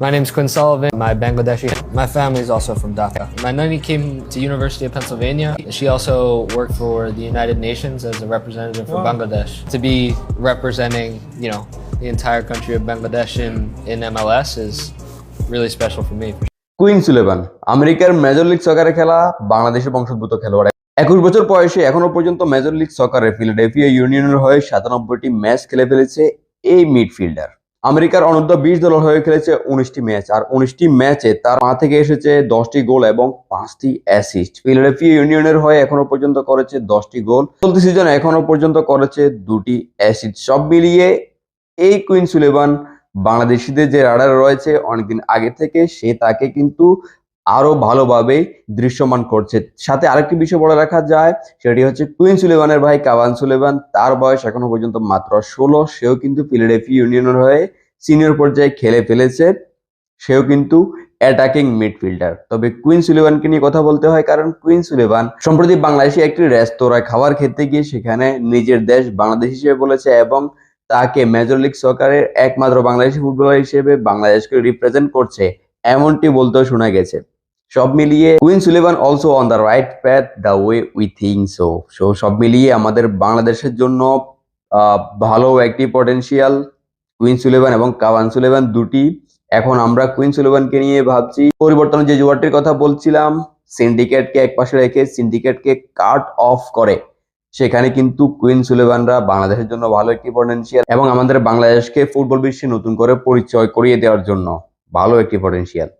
My name's Quinn Sullivan. My Bangladeshi. My family is also from Dhaka. My nanny came to University of Pennsylvania. She also worked for the United Nations as a representative for wow. Bangladesh. To be representing, you know, the entire country of Bangladesh in, in MLS is really special for me. Quinn Sullivan আমেরিকার major league সকারে খেলা বাংলাদেশের বংশোদ্ভূত খেলোয়াড় একুশ বছর বয়সে এখনও পর্যন্ত মেজর লিগ সকারে ফিলাডেলফিয়া ইউনিয়নের হয়ে সাতানব্বইটি ম্যাচ খেলে ফেলেছে এই মিডফিল্ডার আমেরিকার অনূর্ধ্ব বিশ দলের হয়ে খেলেছে উনিশটি ম্যাচ, আর উনিশটি ম্যাচে তার মা থেকে এসেছে দশটি গোল এবং পাঁচটি অ্যাসিস্ট ফিলাডেলফিয়া ইউনিয়নের হয়ে এখনও পর্যন্ত করেছে দশটি গোল। চলতি সিজনে এখনও পর্যন্ত করেছে দুটি অ্যাসিড সব মিলিয়ে এই কুইন সুলেবান বাংলাদেশিদের যে রাডার রয়েছে, অনেকদিন আগে থেকে সে তাকে কিন্তু আরও ভালোভাবে দৃশ্যমান করছে। সাথে আরেকটি বিষয় বলে রাখা যায়, সেটি হচ্ছে কুইন সুলেভানের ভাই কাবান সুলেভান তার বয়স এখনও পর্যন্ত মাত্র ষোলো, সেও কিন্তু ফিলাডেলফি ইউনিয়নের হয়ে সিনিয়র পর্যায়ে খেলে ফেলেছে। সেও কিন্তু অ্যাটাকিং মিডফিল্ডার তবে কুইন সুলেভানকে নিয়ে কথা বলতে হয় কারণ কুইন সুলেভান সম্প্রতি বাংলাদেশে একটি রেস্তোরাঁয় খাবার খেতে গিয়ে সেখানে নিজের দেশ বাংলাদেশ হিসেবে বলেছে এবং তাকে মেজর লিগ সকারের একমাত্র বাংলাদেশি ফুটবলার হিসেবে বাংলাদেশকে রিপ্রেজেন্ট করছে। এমনটি বলতেও শোনা গেছে। সব মিলিয়ে Quinn Sullivan also on the right path the way we think so. So সব মিলিয়ে আমাদের বাংলাদেশের জন্য ভালো একটি পটেনশিয়াল কুইন সুলেভান এবং কাভান সুলেভান দুটি। এখন আমরা কুইন সুলেভানকে নিয়ে ভাবছি। পরিবর্তন যে জোয়ারটির কথা বলছিলাম সিন্ডিকেটকে একপাশে রেখে সিন্ডিকেটকে কাট অফ করে। সেখানে কিন্তু কুইন সুলেভানরা বাংলাদেশের জন্য ভালো একটি পটেনশিয়াল এবং আমাদের বাংলাদেশকে ফুটবল বিশ্বে নতুন করে পরিচয় করিয়ে দেওয়ার জন্য। ভালো একটি পটেনশিয়াল